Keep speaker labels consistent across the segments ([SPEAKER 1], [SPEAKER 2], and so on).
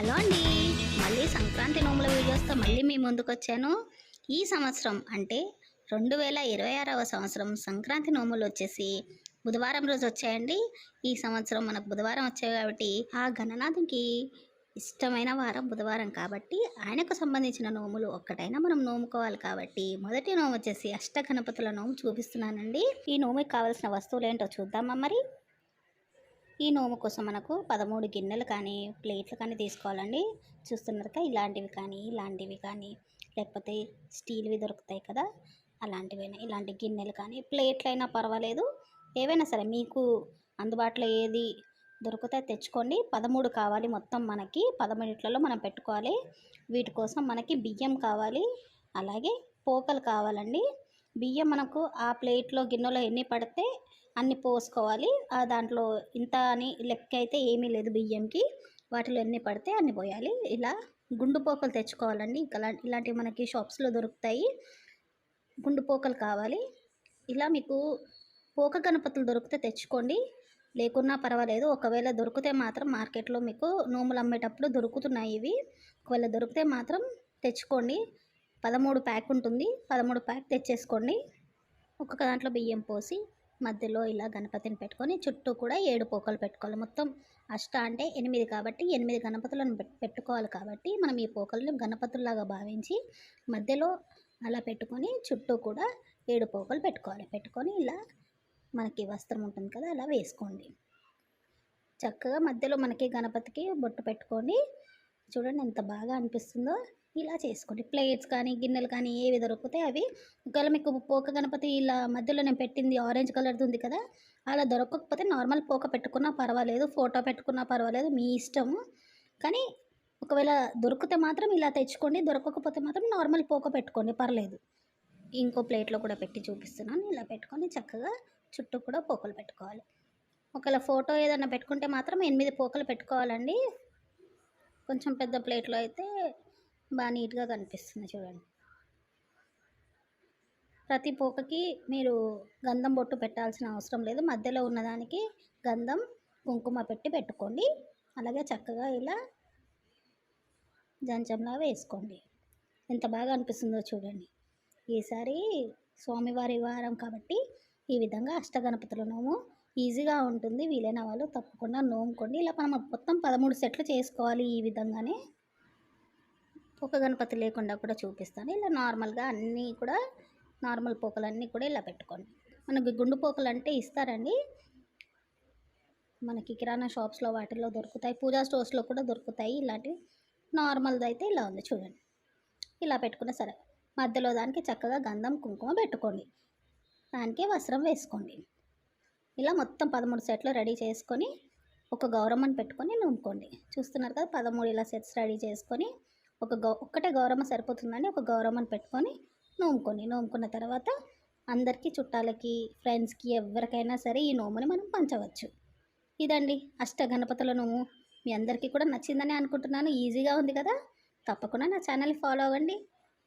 [SPEAKER 1] Hello అండి. మళ్ళీ సంక్రాంతి నోముల వీడియోస్తో మళ్ళీ మీ ముందుకు వచ్చాను ఈ సంవత్సరం అంటే రెండు వేల ఇరవై ఆరవ సంవత్సరం సంక్రాంతి నోములు వచ్చేసి బుధవారం రోజు వచ్చాయండి. ఈ సంవత్సరం మనకు బుధవారం వచ్చాయి కాబట్టి ఆ గణనాథునికి ఇష్టమైన వారం బుధవారం కాబట్టి ఆయనకు సంబంధించిన నోములు ఒక్కటైనా మనం నోముకోవాలి కాబట్టి మొదటి నోము వచ్చేసి అష్ట గణపతుల నోము చూపిస్తున్నానండి. ఈ నోముకి కావాల్సిన వస్తువులు ఏంటో చూద్దామా మరి? ఈ నోము కోసం మనకు పదమూడు గిన్నెలు కానీ ప్లేట్లు కానీ తీసుకోవాలండి. చూస్తున్నారు కదా ఇలాంటివి కానీ ఇలాంటివి కానీ లేకపోతే స్టీల్వి దొరుకుతాయి కదా అలాంటివైనా ఇలాంటి గిన్నెలు కానీ ప్లేట్లు అయినా పర్వాలేదు. ఏవైనా సరే మీకు అందుబాటులో ఏది దొరికితే తెచ్చుకోండి. పదమూడు కావాలి మొత్తం మనకి పదమూడిట్లలో మనం పెట్టుకోవాలి. వీటి కోసం మనకి బియ్యం కావాలి అలాగే పోకలు కావాలండి. బియ్యం మనకు ఆ ప్లేట్లో గిన్నెలో ఎన్ని పడితే అన్నీ పోసుకోవాలి. ఆ దాంట్లో ఇంత అని లెక్క అయితే ఏమీ లేదు బియ్యంకి. వాటిలో ఎన్ని పడితే అన్ని పోయాలి. ఇలా గుండు పోకలు తెచ్చుకోవాలండి. ఇలా ఇలాంటివి మనకి షాప్స్లో దొరుకుతాయి. గుండు పోకలు కావాలి. ఇలా మీకు పోక గణపతులు దొరికితే తెచ్చుకోండి. లేకున్నా పర్వాలేదు. ఒకవేళ దొరికితే మాత్రం మార్కెట్లో మీకు నోములు అమ్మేటప్పుడు దొరుకుతున్నాయి ఇవి. ఒకవేళ దొరికితే మాత్రం తెచ్చుకోండి. పదమూడు ప్యాక్ ఉంటుంది. పదమూడు ప్యాక్ తెచ్చేసుకోండి. ఒక్కొక్క దాంట్లో బియ్యం పోసి మధ్యలో ఇలా గణపతిని పెట్టుకొని చుట్టూ కూడా ఏడు పోకలు పెట్టుకోవాలి. మొత్తం అష్ట అంటే ఎనిమిది కాబట్టి ఎనిమిది గణపతులను పెట్టుకోవాలి కాబట్టి మనం ఈ పోకలను గణపతుల్లాగా భావించి మధ్యలో అలా పెట్టుకొని చుట్టూ కూడా ఏడు పోకలు పెట్టుకోవాలి. పెట్టుకొని ఇలా మనకి వస్త్రం ఉంటుంది కదా అలా వేసుకోండి. చక్కగా మధ్యలో మనకి గణపతికి బొట్టు పెట్టుకోండి చూడండి ఎంత బాగా అనిపిస్తుందో. ఇలా చేసుకోండి ప్లేట్స్ కానీ గిన్నెలు కానీ ఏవి దొరికితే అవి. ఒకవేళ మీకు పోక గణపతి ఇలా మధ్యలో నేను పెట్టింది ఆరెంజ్ కలర్ది ఉంది కదా అలా దొరకకపోతే నార్మల్ పోక పెట్టుకున్నా పర్వాలేదు ఫోటో పెట్టుకున్నా పర్వాలేదు మీ ఇష్టము. కానీ ఒకవేళ దొరికితే మాత్రం ఇలా తెచ్చుకోండి దొరకకపోతే మాత్రం నార్మల్ పోక పెట్టుకోండి పర్లేదు. ఇంకో ప్లేట్లో కూడా పెట్టి చూపిస్తున్నాను ఇలా పెట్టుకొని చక్కగా చుట్టూ కూడా పోకలు పెట్టుకోవాలి. ఒకవేళ ఫోటో ఏదైనా పెట్టుకుంటే మాత్రం ఎనిమిది పోకలు పెట్టుకోవాలండి. కొంచెం పెద్ద ప్లేట్లో అయితే బాగా నీట్గా కనిపిస్తుంది చూడండి. ప్రతి పోకకి మీరు గంధం బొట్టు పెట్టాల్సిన అవసరం లేదు. మధ్యలో ఉన్నదానికి గంధం కుంకుమ పెట్టి పెట్టుకోండి. అలాగే చక్కగా ఇలా జంచంలా వేసుకోండి. ఎంత బాగా అనిపిస్తుందో చూడండి. ఈసారి స్వామివారి వారం కాబట్టి ఈ విధంగా అష్టగణపతుల నోము ఈజీగా ఉంటుంది. వీలైన వాళ్ళు తప్పకుండా నోముకోండి. ఇలా మనం మొత్తం పదమూడు సెట్లు చేసుకోవాలి ఈ విధంగానే. ఒక గణపతి లేకుండా కూడా చూపిస్తాను. ఇలా నార్మల్గా అన్నీ కూడా నార్మల్ పోకలన్నీ కూడా ఇలా పెట్టుకోండి. మనకి గుండు పోకలు అంటే ఇస్తారండి. మనకి కిరాణా షాప్స్లో వాటిల్లో దొరుకుతాయి. పూజా స్టోర్స్లో కూడా దొరుకుతాయి. ఇలాంటివి నార్మల్ది అయితే ఇలా ఉంది చూడండి. ఇలా పెట్టుకున్న సరే. మధ్యలో దానికి చక్కగా గంధం కుంకుమ పెట్టుకోండి. దానికి వస్త్రం వేసుకోండి. ఇలా మొత్తం పదమూడు సెట్లు రెడీ చేసుకొని ఒక గౌరమ్మని పెట్టుకొని నూముకోండి. చూస్తున్నారు కదా పదమూడు ఇలా సెట్స్ రెడీ చేసుకొని ఒక గౌ ఒక్కటే గౌరమ్మ సరిపోతుందని ఒక గౌరమ్మను పెట్టుకొని నోముకొని నోముకున్న తర్వాత అందరికీ చుట్టాలకి ఫ్రెండ్స్కి ఎవరికైనా సరే ఈ నోముని మనం పంచవచ్చు. ఇదండి అష్ట గణపతుల నోము. మీ అందరికీ కూడా నచ్చిందని అనుకుంటున్నాను. ఈజీగా ఉంది కదా? తప్పకుండా నా ఛానల్ ఫాలో అవ్వండి.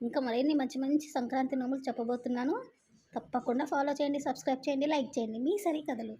[SPEAKER 1] ఇంకా మరిన్ని మంచి మంచి సంక్రాంతి నోములు చెప్పబోతున్నాను. తప్పకుండా ఫాలో చేయండి సబ్స్క్రైబ్ చేయండి లైక్ చేయండి. మీ సరి కథలు.